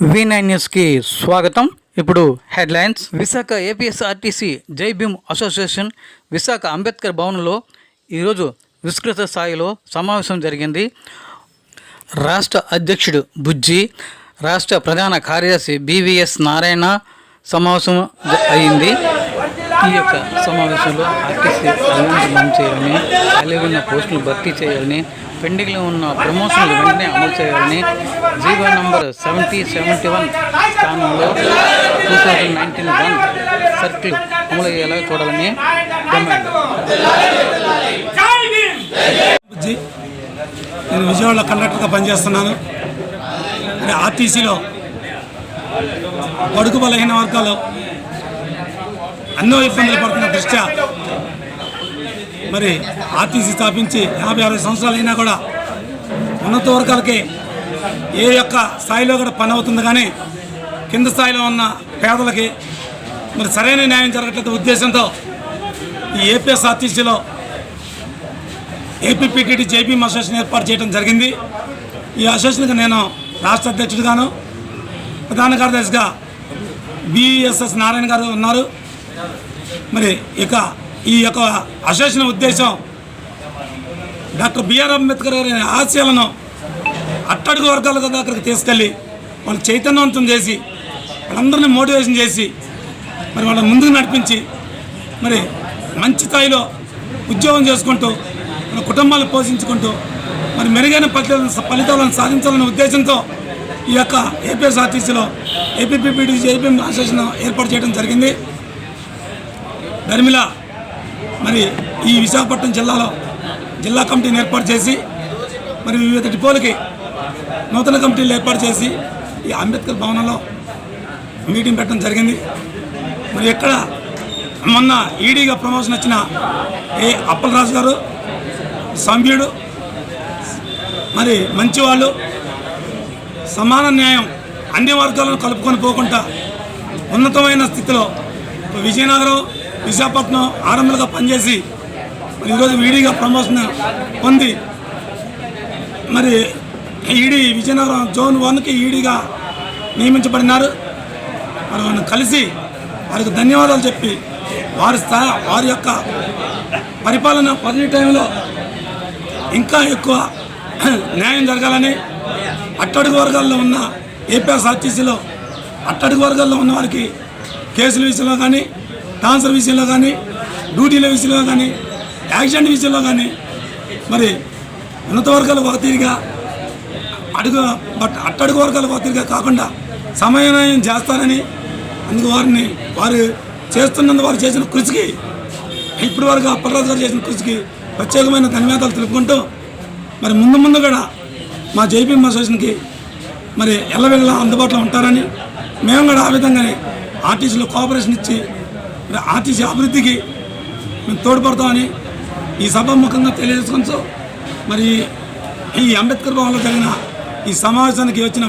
V nine న్యూస్కి స్వాగతం. ఇప్పుడు హెడ్లైన్స్. విశాఖ ఏపీఎస్ఆర్టీసీ జై భీమ్ అసోసియేషన్ విశాఖ అంబేద్కర్ భవన్లో ఈరోజు విస్తృత స్థాయిలో సమావేశం జరిగింది. రాష్ట్ర అధ్యక్షుడు బుజ్జి రాష్ట్ర ప్రధాన కార్యదర్శి బీవీఎస్ నారాయణ సమావేశం అయింది. ఈ యొక్క సమావేశంలో ఆర్టీసీ బంద్ చేయాలని ఖాళీ ఉన్న పోస్టులు భర్తీ చేయాలని పెండింగ్లో ఉన్న ప్రమోషన్లు వెంటనే అమలు చేయాలని GO number seventy seventy one స్థానంలో two thousand nineteen one circle అమలు అయ్యేలా చూడాలని డిమాండ్. నేను విజయవాడలో కండక్టర్గా పనిచేస్తున్నాను. ఆర్టీసీలో పడుకు బలహీన వర్గాలు ఎన్నో ఇబ్బందులు పడుతున్న దృష్ట్యా మరి ఆర్టీసీ స్థాపించి యాభై అరవై సంవత్సరాలు అయినా కూడా ఉన్నత వర్గాలకి ఏ యొక్క స్థాయిలో కూడా పని అవుతుంది కానీ కింద స్థాయిలో ఉన్న పేదలకి మరి సరైన న్యాయం జరగట్లేదు ఉద్దేశంతో ఈ ఏపీఎస్ఆర్టీసీలో ఏపీపీటీడీ జేపీఎం అసోసియేషన్ ఏర్పాటు చేయడం జరిగింది. ఈ అసోసియేషన్కి నేను రాష్ట్ర అధ్యక్షుడిగాను ప్రధాన కార్యదర్శిగా బీఎస్ఎస్ నారాయణ గారు ఉన్నారు. మరి ఇక ఈ యొక్క అసోసియేషన్ ఉద్దేశం డాక్టర్ బిఆర్ అంబేద్కర్ గారి ఆశయాలను అట్టడుగు వర్గాల దగ్గరికి తీసుకెళ్ళి వాళ్ళు చైతన్యవంతం చేసి వాళ్ళందరినీ మోటివేషన్ చేసి మరి వాళ్ళని ముందుకు నడిపించి మరి మంచి స్థాయిలో ఉద్యోగం చేసుకుంటూ మన కుటుంబాలు పోషించుకుంటూ మరి మెరుగైన ఫలితాలను ఫలితాలను సాధించాలనే ఉద్దేశంతో ఈ యొక్క ఏపీఎస్ఆర్టీసీలో ఏపీపీపీడీ ఏపీఎం అసోసియేషన్ ఏర్పాటు చేయడం జరిగింది. ధర్మిలా మరి ఈ విశాఖపట్నం జిల్లాలో జిల్లా కమిటీని ఏర్పాటు చేసి మరి వివిధ డిపోలకి నూతన కమిటీలు ఏర్పాటు చేసి ఈ అంబేద్కర్ భవనంలో మీటింగ్ పెట్టడం జరిగింది. మరి ఎక్కడ మొన్న ఈడీగా ప్రమోషన్ వచ్చిన ఏ అప్పలరాజు గారు సభ్యుడు మరి మంచివాళ్ళు సమాన న్యాయం అన్ని వర్గాలను కలుపుకొని పోకుండా ఉన్నతమైన స్థితిలో విజయనగరం విశాఖపట్నం ఆరంభలుగా పనిచేసి మరి ఈరోజు ఈడీగా ప్రమోషన్ పొంది మరి ఈడీ విజయనగరం జోన్ వన్కి ఈడీగా నియమించబడినారు. మరి వారిని కలిసి వారికి ధన్యవాదాలు చెప్పి వారి స్థా వారి యొక్క పరిపాలన పదవి టైంలో ఇంకా ఎక్కువ న్యాయం జరగాలని అట్టడుగు వర్గాల్లో ఉన్న ఏపీఎస్ఆర్టీసీలో అట్టడుగు వర్గాల్లో ఉన్న వారికి కేసుల విషయంలో కానీ ట్రాన్స్ఫర్ విషయంలో కానీ డ్యూటీల విషయంలో కానీ యాక్సిడెంట్ విషయంలో కానీ మరి ఉన్నత వర్గాలు ఒక తీరుగా అడుగు బట్ అట్టడుగు వర్గాలు ఒక తీరుగా కాకుండా సమన్వయం చేస్తారని అందుకు వారిని వారు చేస్తున్నందు వారు చేసిన కృషికి ఇప్పటి వరకు అప్పలరాజు గారు చేసిన కృషికి ప్రత్యేకమైన ధన్యవాదాలు తెలుపుకుంటూ మరి ముందు ముందు కూడా మా జేపీ అసోసియేషన్కి మరి ఎల్లవెల్ల అందుబాటులో ఉంటారని మేము కూడా ఆ విధంగానే ఆర్టీసీలో కోఆపరేషన్ ఇచ్చి ఆర్టీసీ అభివృద్ధికి మేము తోడ్పడతామని ఈ సభ ముఖంగా తెలియజేసుకుంటూ మరి ఈ అంబేద్కర్ భవన్లో జరిగిన ఈ సమావేశానికి వచ్చిన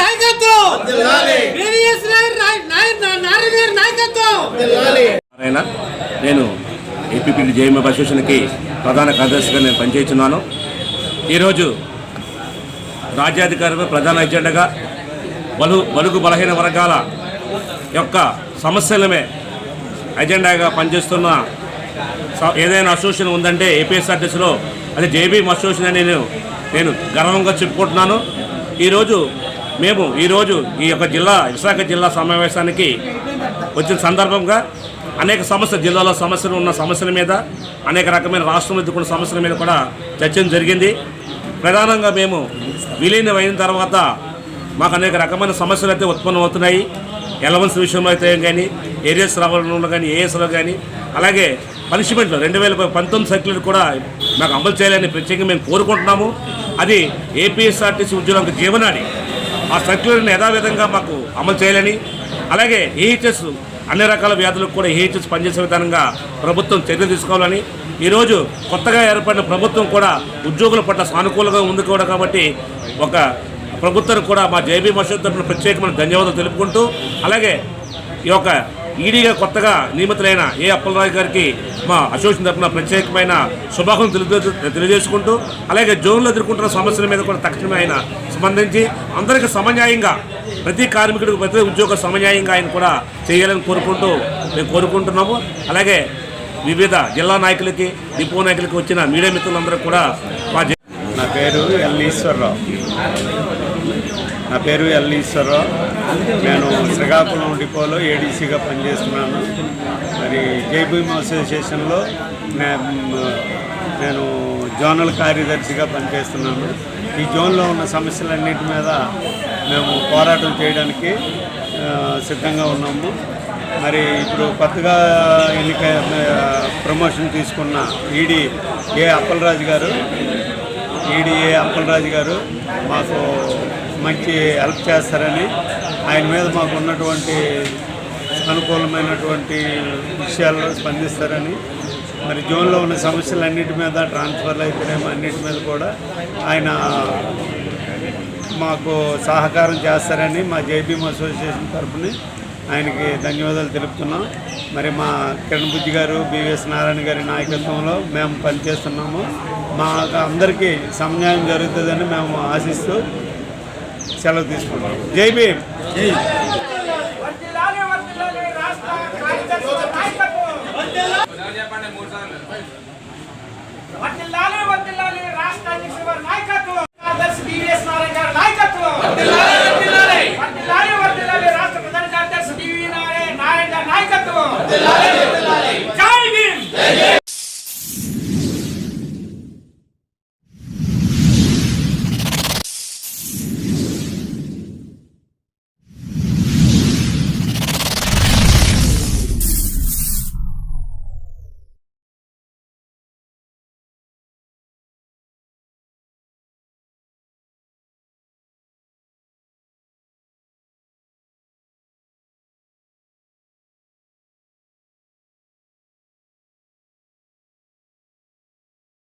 నాయకత్వం నారాయణ నాయకత్వం నేను ఏపీపీ జేఎంఎఫ్ అసోసియేషన్కి ప్రధాన కార్యదర్శిగా నేను పనిచేస్తున్నాను. ఈరోజు రాజ్యాధికారమే ప్రధాన ఎజెండాగా బలు బలుగు బలహీన వర్గాల యొక్క సమస్యలమే ఎజెండాగా పనిచేస్తున్న స- ఏదైనా అసోసియేషన్ ఉందంటే ఏపీఎస్ఆర్టీసీలో అది జేబీఎం అసోసియేషన్ అని నేను నేను గర్వంగా చెప్పుకుంటున్నాను. ఈరోజు మేము ఈరోజు ఈ యొక్క జిల్లా విశాఖ జిల్లా సమావేశానికి వచ్చిన సందర్భంగా అనేక సమస్యలు జిల్లాలో సమస్యలు ఉన్న సమస్యల మీద అనేక రకమైన రాష్ట్రంలో ఎదుర్కొన్న సమస్యల మీద కూడా చర్చ జరిగింది. ప్రధానంగా మేము విలీనం అయిన తర్వాత మాకు అనేక రకమైన సమస్యలు అయితే ఉత్పన్నం అవుతున్నాయి ఎలవన్స్ విషయంలో అయితే కానీ ఏరియస్ రావాలంలో కానీ ఏఎస్లో కానీ అలాగే పనిష్మెంట్లు రెండు వేల పంతొమ్మిది సర్క్యులర్ కూడా మాకు అమలు చేయాలని ప్రత్యేకంగా మేము కోరుకుంటున్నాము. అది ఏపీఎస్ఆర్టీసీ ఉద్యోగులకు జీవనాడి. ఆ సర్క్యులర్ని యథావిధంగా మాకు అమలు చేయాలని అలాగే ఏహెచ్ఎస్ అన్ని రకాల వ్యాధులకు కూడా ఏహెచ్ఎస్ పనిచేసే విధానంగా ప్రభుత్వం చర్యలు తీసుకోవాలని ఈరోజు కొత్తగా ఏర్పడిన ప్రభుత్వం కూడా ఉద్యోగుల పట్ల సానుకూలంగా ఉంది కూడా కాబట్టి ఒక ప్రభుత్వం కూడా మా జేబీ మసూద్ తరఫున ప్రత్యేకమైన ధన్యవాదాలు తెలుపుకుంటూ అలాగే ఈ యొక్క ఈడీగా కొత్తగా నియమితులైన ఏ అప్పలరాజు గారికి మా అసోసియేషన్ తరఫున ప్రత్యేకమైన శుభాకాంక్షలు తెలియజేసుకుంటూ అలాగే జోన్లో ఎదుర్కొంటున్న సమస్యల మీద కూడా తక్షణమే ఆయన స్పందించి అందరికీ సమన్యాయంగా ప్రతి కార్మికుడికి ప్రతి ఉద్యోగ సమన్యాయంగా ఆయన కూడా చేయాలని కోరుకుంటూ మేము కోరుకుంటున్నాము. అలాగే వివిధ జిల్లా నాయకులకి డిపో నాయకులకి వచ్చిన మీడియా మిత్రులందరూ కూడా మా నా పేరు ఎల్ ఈశ్వరరావు. నా పేరు ఎల్ ఈశ్వరరావు. నేను శ్రీకాకుళం డిపోలో ఏడీసీగా పనిచేస్తున్నాను. మరి జైభీమ్ అసోసియేషన్లో నేను జోనల్ కార్యదర్శిగా పనిచేస్తున్నాను. ఈ జోన్లో ఉన్న సమస్యలన్నిటి మీద మేము పోరాటం చేయడానికి సిద్ధంగా ఉన్నాము. మరి ఇప్పుడు కొత్తగా ఎన్నిక ప్రమోషన్ తీసుకున్న ఈడీ ఏ అప్పలరాజు గారు ఈడీఏ అప్పలరాజు గారు మాకు మంచి హెల్ప్ చేస్తారని ఆయన మీద మాకు ఉన్నటువంటి అనుకూలమైనటువంటి విషయాల్లో స్పందిస్తారని మరి జోన్లో ఉన్న సమస్యలన్నిటి మీద ట్రాన్స్ఫర్లు అయితేనేమో అన్నిటి మీద కూడా ఆయన మాకు సహకారం చేస్తారని మా జేబీఎం అసోసియేషన్ తరఫున ఆయనకి ధన్యవాదాలు తెలుపుతున్నాం. మరి మా కిరణ్ బుజ్జి గారు బివిఎస్ నారాయణ గారి నాయకత్వంలో మేము పనిచేస్తున్నాము. మా అందరికీ సమన్యాయం జరుగుతుందని మేము ఆశిస్తూ సెలవు తీసుకుంటాం జై భీమ్. రాష్ట్ర నాయకత్వం.